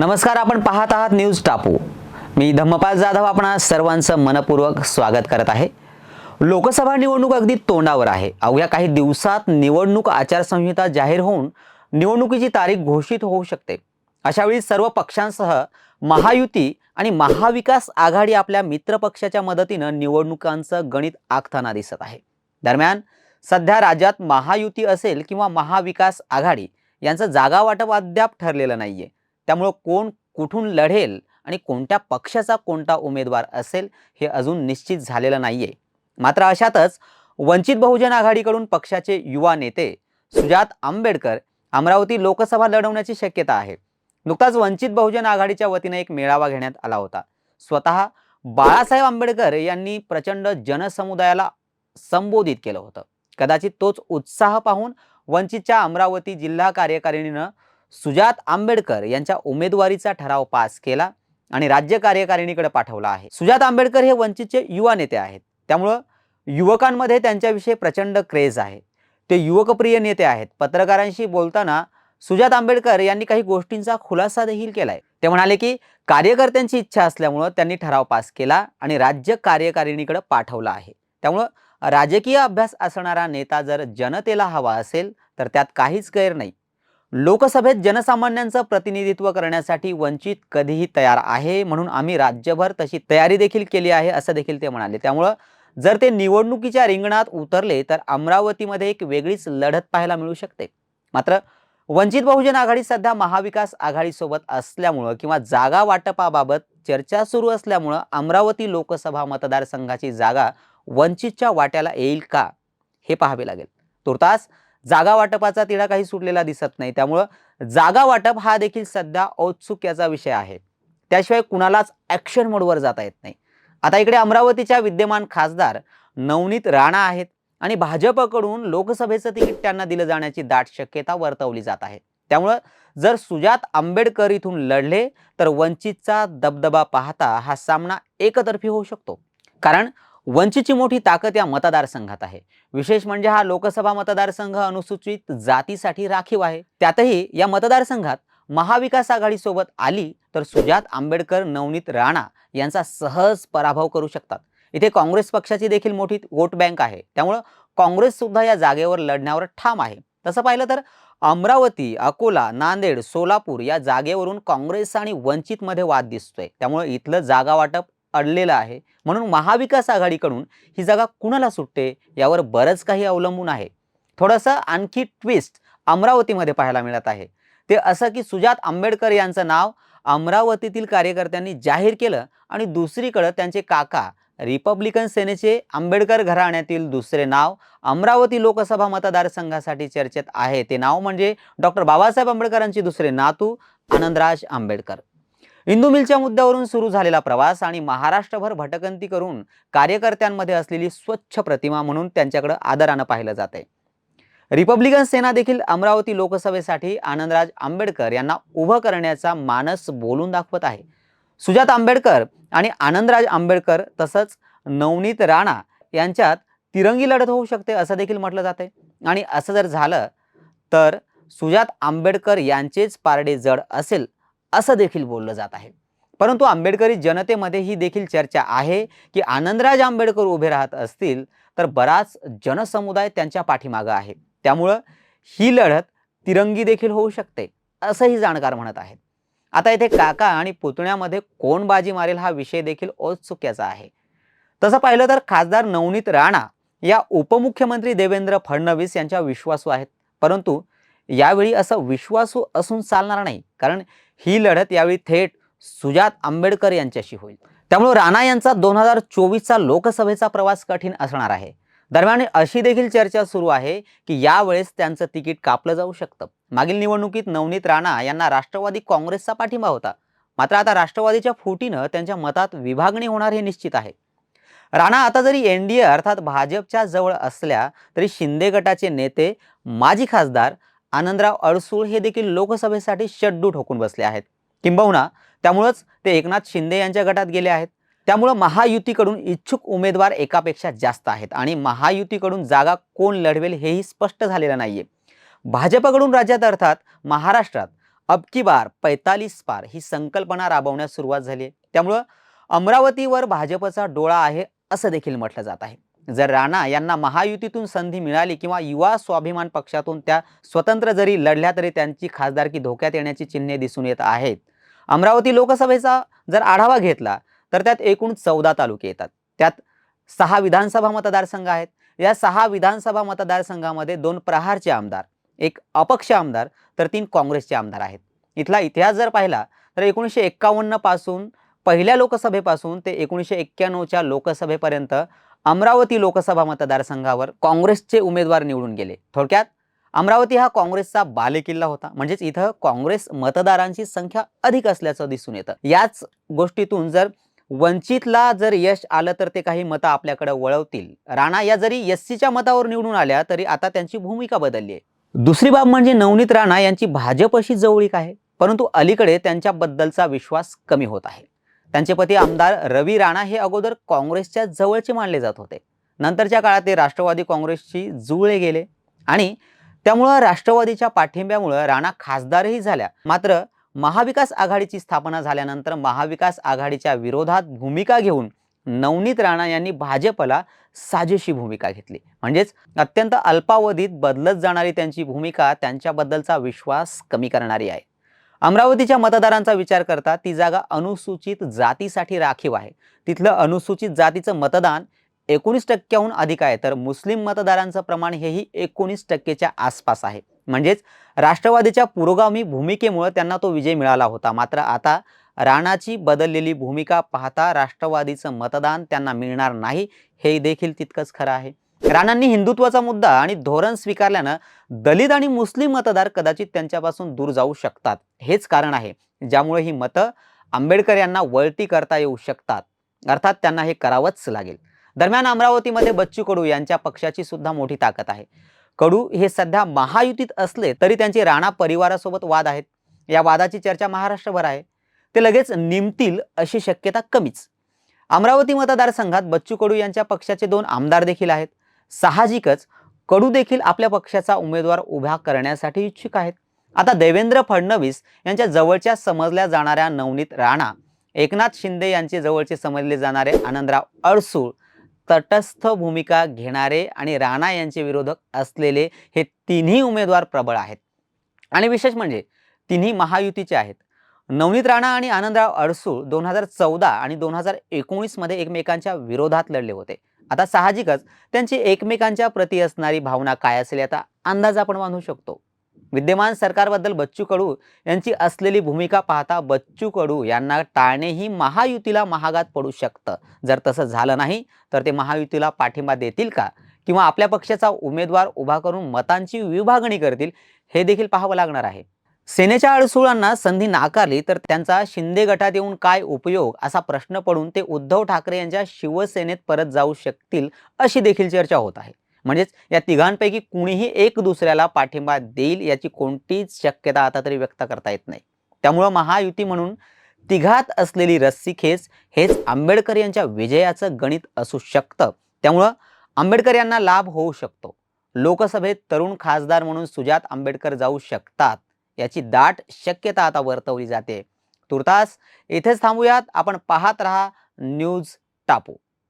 नमस्कार आपण पाहत आहात न्यूज टापू. मी धम्मपाल जाधव आपण सर्वांचं मनपूर्वक स्वागत करत आहे. लोकसभा निवडणूक अगदी तोंडावर आहे. अवघ्या काही दिवसात निवडणूक आचारसंहिता जाहीर होऊन निवडणुकीची तारीख घोषित होऊ शकते. अशावेळी सर्व पक्षांसह महायुती आणि महाविकास आघाडी आपल्या मित्रपक्षाच्या मदतीनं निवडणुकांचं गणित आखताना दिसत आहे. दरम्यान सध्या राज्यात महायुती असेल किंवा महाविकास आघाडी यांचं जागा वाटप अद्याप ठरलेलं नाहीये. त्यामुळं कोण कुठून लढेल आणि कोणत्या पक्षाचा कोणता उमेदवार असेल हे अजून निश्चित झालेलं नाही आहे मात्र अशातच वंचित बहुजन आघाडीकडून पक्षाचे युवा नेते सुजात आंबेडकर अमरावती लोकसभा लढवण्याची शक्यता आहे. नुकताच वंचित बहुजन आघाडीच्या वतीने एक मेळावा घेण्यात आला होता. स्वतः बाळासाहेब आंबेडकर यांनी प्रचंड जनसमुदायाला संबोधित केलं होतं. कदाचित तोच उत्साह पाहून वंचितच्या अमरावती जिल्हा कार्यकारिणीनं सुजात आंबेडकर यांच्या उमेदवारीचा ठराव पास केला आणि राज्य कार्यकारिणीकडे पाठवला आहे. सुजात आंबेडकर हे वंचितचे युवा नेते आहेत. त्यामुळं युवकांमध्ये त्यांच्याविषयी प्रचंड क्रेज आहे. ते युवकप्रिय नेते आहेत. पत्रकारांशी बोलताना सुजात आंबेडकर यांनी काही गोष्टींचा खुलासा देखील केलाय. ते म्हणाले की कार्यकर्त्यांची इच्छा असल्यामुळं त्यांनी ठराव पास केला आणि राज्य कार्यकारिणीकडे पाठवला आहे. त्यामुळं राजकीय अभ्यास असणारा नेता जर जनतेला हवा असेल तर त्यात काहीच गैर नाही. लोकसभेत जनसामान्यांचं प्रतिनिधित्व करण्यासाठी वंचित कधीही तयार आहे म्हणून आम्ही राज्यभर तशी तयारी देखील केली आहे असं देखील ते म्हणाले. त्यामुळं जर ते निवडणुकीच्या रिंगणात उतरले तर अमरावतीमध्ये एक वेगळीच लढत पाहायला मिळू शकते. मात्र वंचित बहुजन आघाडी सध्या महाविकास आघाडीसोबत असल्यामुळं किंवा जागा वाटपाबाबत चर्चा सुरू असल्यामुळं अमरावती लोकसभा मतदारसंघाची जागा वंचितच्या वाट्याला येईल का हे पाहावे लागेल. तुर्तास जागा वाटपाचा तिढा काही सुटलेला दिसत नाही. त्यामुळं जागा वाटप हा देखील सध्या औत्सुक्याचा विषय आहे. त्याशिवाय कुणालाच ॲक्शन मोडवर जाता येत नाही. आता इकडे अमरावतीच्या विद्यमान खासदार नवनीत राणा आहेत आणि भाजपकडून लोकसभेचं तिकीट त्यांना दिलं जाण्याची दाट शक्यता वर्तवली जात आहे. त्यामुळं जर सुजात आंबेडकर इथून लढले तर वंचितचा दबदबा पाहता हा सामना एकतर्फी होऊ शकतो. कारण वंचितची मोठी ताकद या मतदारसंघात आहे. विशेष म्हणजे हा लोकसभा मतदारसंघ अनुसूचित जातीसाठी राखीव आहे. त्यातही या मतदारसंघात महाविकास आघाडीसोबत आली तर सुजात आंबेडकर नवनीत राणा यांचा सहज पराभव करू शकतात. इथे काँग्रेस पक्षाची देखील मोठी वोट बँक आहे. त्यामुळं काँग्रेस सुद्धा या जागेवर लढण्यावर ठाम आहे. तसं पाहिलं तर अमरावती अकोला नांदेड सोलापूर या जागेवरून काँग्रेस आणि वंचितमध्ये वाद दिसतोय. त्यामुळे इथलं जागा वाटप अडलेलं आहे. म्हणून महाविकास आघाडीकडून ही जागा कुणाला सुटते यावर बरंच काही अवलंबून आहे. थोडंसं आणखी ट्विस्ट अमरावतीमध्ये पाहायला मिळत आहे. ते असं की सुजात आंबेडकर यांचं नाव अमरावतीतील कार्यकर्त्यांनी जाहीर केलं आणि दुसरीकडं त्यांचे काका रिपब्लिकन सेनेचे आंबेडकर घराण्यातील दुसरे नाव अमरावती लोकसभा मतदारसंघासाठी चर्चेत आहे. ते नाव म्हणजे डॉक्टर बाबासाहेब आंबेडकरांचे दुसरे नातू आनंदराज आंबेडकर. इंदू मिलच्या मुद्द्यावरून सुरू झालेला प्रवास आणि महाराष्ट्रभर भटकंती करून कार्यकर्त्यांमध्ये असलेली स्वच्छ प्रतिमा म्हणून त्यांच्याकडे आदरानं पाहिलं जात आहे रिपब्लिकन सेना देखील अमरावती लोकसभेसाठी आनंदराज आंबेडकर यांना उभं करण्याचा मानस बोलून दाखवत आहे. सुजात आंबेडकर आणि आनंदराज आंबेडकर तसंच नवनीत राणा यांच्यात तिरंगी लढत होऊ शकते असं देखील म्हटलं जाते आणि असं जर झालं तर सुजात आंबेडकर यांचेच पारडे जड असेल असं देखील बोललं जात आहे. परंतु आंबेडकरी जनतेमध्ये ही देखील चर्चा आहे की आनंदराज आंबेडकर उभे राहत असतील तर बराच जनसमुदाय त्यांच्या पाठीमागं आहे. त्यामुळं ही लढत तिरंगी देखील होऊ शकते असंही जाणकार म्हणत आहेत. आता इथे काका आणि पुतण्यामध्ये कोण बाजी मारेल हा विषय देखील औत्सुक्याचा आहे. तसं पाहिलं तर खासदार नवनीत राणा या उपमुख्यमंत्री देवेंद्र फडणवीस यांच्या विश्वासू आहेत. परंतु यावेळी असं विश्वासू असून चालणार नाही. कारण ही लढत यावेळी थेट सुजात आंबेडकर यांच्याशी होईल. त्यामुळे राणा यांचा दोन हजार चोवीसचा लोकसभेचा प्रवास कठीण असणार आहे. दरम्यान अशी देखील चर्चा सुरू आहे की यावेळेस त्यांचं तिकीट कापलं जाऊ शकतं. मागील निवडणुकीत नवनीत राणा यांना राष्ट्रवादी काँग्रेसचा पाठिंबा होता. मात्र आता राष्ट्रवादीच्या फुटीनं त्यांच्या मतात विभागणी होणार हे निश्चित आहे. राणा आता जरी एन डी ए अर्थात भाजपच्या जवळ असल्या तरी शिंदे गटाचे नेते माजी खासदार आनंदराव अडसूळ हे देखील लोकसभेसाठी शड्डू ठोकून बसले आहेत. किंबहुना त्यामुळंच ते एकनाथ शिंदे यांच्या गटात गेले आहेत. त्यामुळं महायुतीकडून इच्छुक उमेदवार एकापेक्षा जास्त आहेत आणि महायुतीकडून जागा कोण लढवेल हेही स्पष्ट झालेलं नाहीये. भाजपकडून राज्यात अर्थात महाराष्ट्रात अबकी बार पैतालीस पार ही संकल्पना राबवण्यास सुरुवात झाली आहे. त्यामुळं अमरावतीवर भाजपचा डोळा आहे असं देखील म्हटलं जात आहे. जर राणा यांना महायुतीतून संधी मिळाली किंवा युवा स्वाभिमान पक्षातून त्या स्वतंत्र जरी लढल्या तरी त्यांची खासदारकी धोक्यात येण्याची चिन्हे दिसून येत आहेत. अमरावती लोकसभेचा जर आढावा घेतला तर त्यात एकूण चौदा तालुके येतात. त्यात सहा विधानसभा मतदारसंघ आहेत. या सहा विधानसभा मतदारसंघामध्ये दोन प्रहारचे आमदार एक अपक्ष आमदार तर तीन काँग्रेसचे आमदार आहेत. इथला इतिहास जर पाहिला तर एकोणीसशे एक्कावन्नपासून पहिल्या लोकसभेपासून ते एकोणीसशे एक्क्याण्णवच्या लोकसभेपर्यंत अमरावती लोकसभा मतदारसंघावर काँग्रेसचे उमेदवार निवडून गेले. थोडक्यात अमरावती हा काँग्रेसचा बालेकिल्ला होता. म्हणजेच इथं काँग्रेस मतदारांची संख्या अधिक असल्याचं दिसून येतं. याच गोष्टीतून जर वंचितला जर यश आलं तर ते काही मतं आपल्याकडे वळवतील. राणा या जरी एस सीच्या मतावर निवडून आल्या तरी आता त्यांची भूमिका बदलली आहे. दुसरी बाब म्हणजे नवनीत राणा यांची भाजपशी जवळीक आहे. परंतु अलीकडे त्यांच्याबद्दलचा विश्वास कमी होत आहे. त्यांचे पती आमदार रवी राणा हे अगोदर काँग्रेसच्या जवळचे मानले जात होते. नंतरच्या काळात ते राष्ट्रवादी काँग्रेसशी जुळले गेले आणि त्यामुळं राष्ट्रवादीच्या पाठिंब्यामुळं राणा खासदारही झाल्या. मात्र महाविकास आघाडीची स्थापना झाल्यानंतर महाविकास आघाडीच्या विरोधात भूमिका घेऊन नवनीत राणा यांनी भाजपला साजेशी भूमिका घेतली. म्हणजेच अत्यंत अल्पावधीत बदलत जाणारी त्यांची भूमिका त्यांच्याबद्दलचा विश्वास कमी करणारी आहे. अमरावतीच्या मतदारांचा विचार करता ती जागा अनुसूचित जातीसाठी राखीव आहे. तिथलं अनुसूचित जातीचं मतदान एकोणीस टक्क्याहून अधिक आहे तर मुस्लिम मतदारांचं प्रमाण हेही एकोणीस टक्केच्या आसपास आहे. म्हणजेच राष्ट्रवादीच्या पुरोगामी भूमिकेमुळे त्यांना तो विजय मिळाला होता. मात्र आता राणाची बदललेली भूमिका पाहता राष्ट्रवादीचं मतदान त्यांना मिळणार नाही हे देखील तितकंच खरं आहे. राणांनी हिंदुत्वाचा मुद्दा आणि धोरण स्वीकारल्यानं दलित आणि मुस्लिम मतदार कदाचित त्यांच्यापासून दूर जाऊ शकतात. हेच कारण आहे. ज्यामुळे ही मतं आंबेडकर यांना वळती करता येऊ शकतात. अर्थात त्यांना हे करावंच लागेल. दरम्यान अमरावतीमध्ये बच्चू कडू यांच्या पक्षाची सुद्धा मोठी ताकद आहे. कडू हे सध्या महायुतीत असले तरी त्यांचे राणा परिवारासोबत वाद आहेत. या वादाची चर्चा महाराष्ट्रभर आहे. ते लगेच निमतील अशी शक्यता कमीच. अमरावती मतदारसंघात बच्चू कडू यांच्या पक्षाचे दोन आमदार देखील आहेत. साहजिकच कडू देखील आपल्या पक्षाचा उमेदवार उभा करण्यासाठी इच्छुक आहेत. आता देवेंद्र फडणवीस यांच्या जवळच्या समजल्या जाणाऱ्या नवनीत राणा एकनाथ शिंदे यांचे जवळचे समजले जाणारे आनंदराव अडसूळ तटस्थ भूमिका घेणारे आणि राणा यांचे विरोधक असलेले हे तिन्ही उमेदवार प्रबळ आहेत. आणि विशेष म्हणजे तिन्ही महायुतीचे आहेत. नवनीत राणा आणि आनंदराव अडसूळ दोन हजार चौदा आणि दोन हजार एकोणीसमध्ये एकमेकांच्या विरोधात लढले होते. आता साहजिकच त्यांची एकमेकांच्या प्रती असणारी भावना काय असेल याचा अंदाज आपण बांधू शकतो. विद्यमान सरकारबद्दल बच्चू कडू यांची असलेली भूमिका पाहता बच्चू कडू यांना टाळणेही महायुतीला महागात पडू शकतं. जर तसं झालं नाही तर ते महायुतीला पाठिंबा देतील का? किंवा आपल्या पक्षाचा उमेदवार उभा करून मतांची विभागणी करतील हे देखील पाहावं लागणार आहे. सेनेच्या अडसुळांना संधी नाकारली तर त्यांचा शिंदे गटात येऊन काय उपयोग असा प्रश्न पडून ते उद्धव ठाकरे यांच्या शिवसेनेत परत जाऊ शकतील अशी देखील चर्चा होत आहे. म्हणजेच या तिघांपैकी कुणीही एक दुसऱ्याला पाठिंबा देईल याची कोणतीच शक्यता आता तरी व्यक्त करता येत नाही. त्यामुळं महायुती म्हणून तिघात असलेली रस्सीखेच हेच आंबेडकर यांच्या विजयाचं गणित असू शकतं. त्यामुळं आंबेडकर यांना लाभ होऊ शकतो. लोकसभेत तरुण खासदार म्हणून सुजात आंबेडकर जाऊ शकतात. याची दाट शक्यता आता वर्तवली जाते. तुर्तास इथेच थांबूयात. आपण पाहत रहा न्यूज टापू.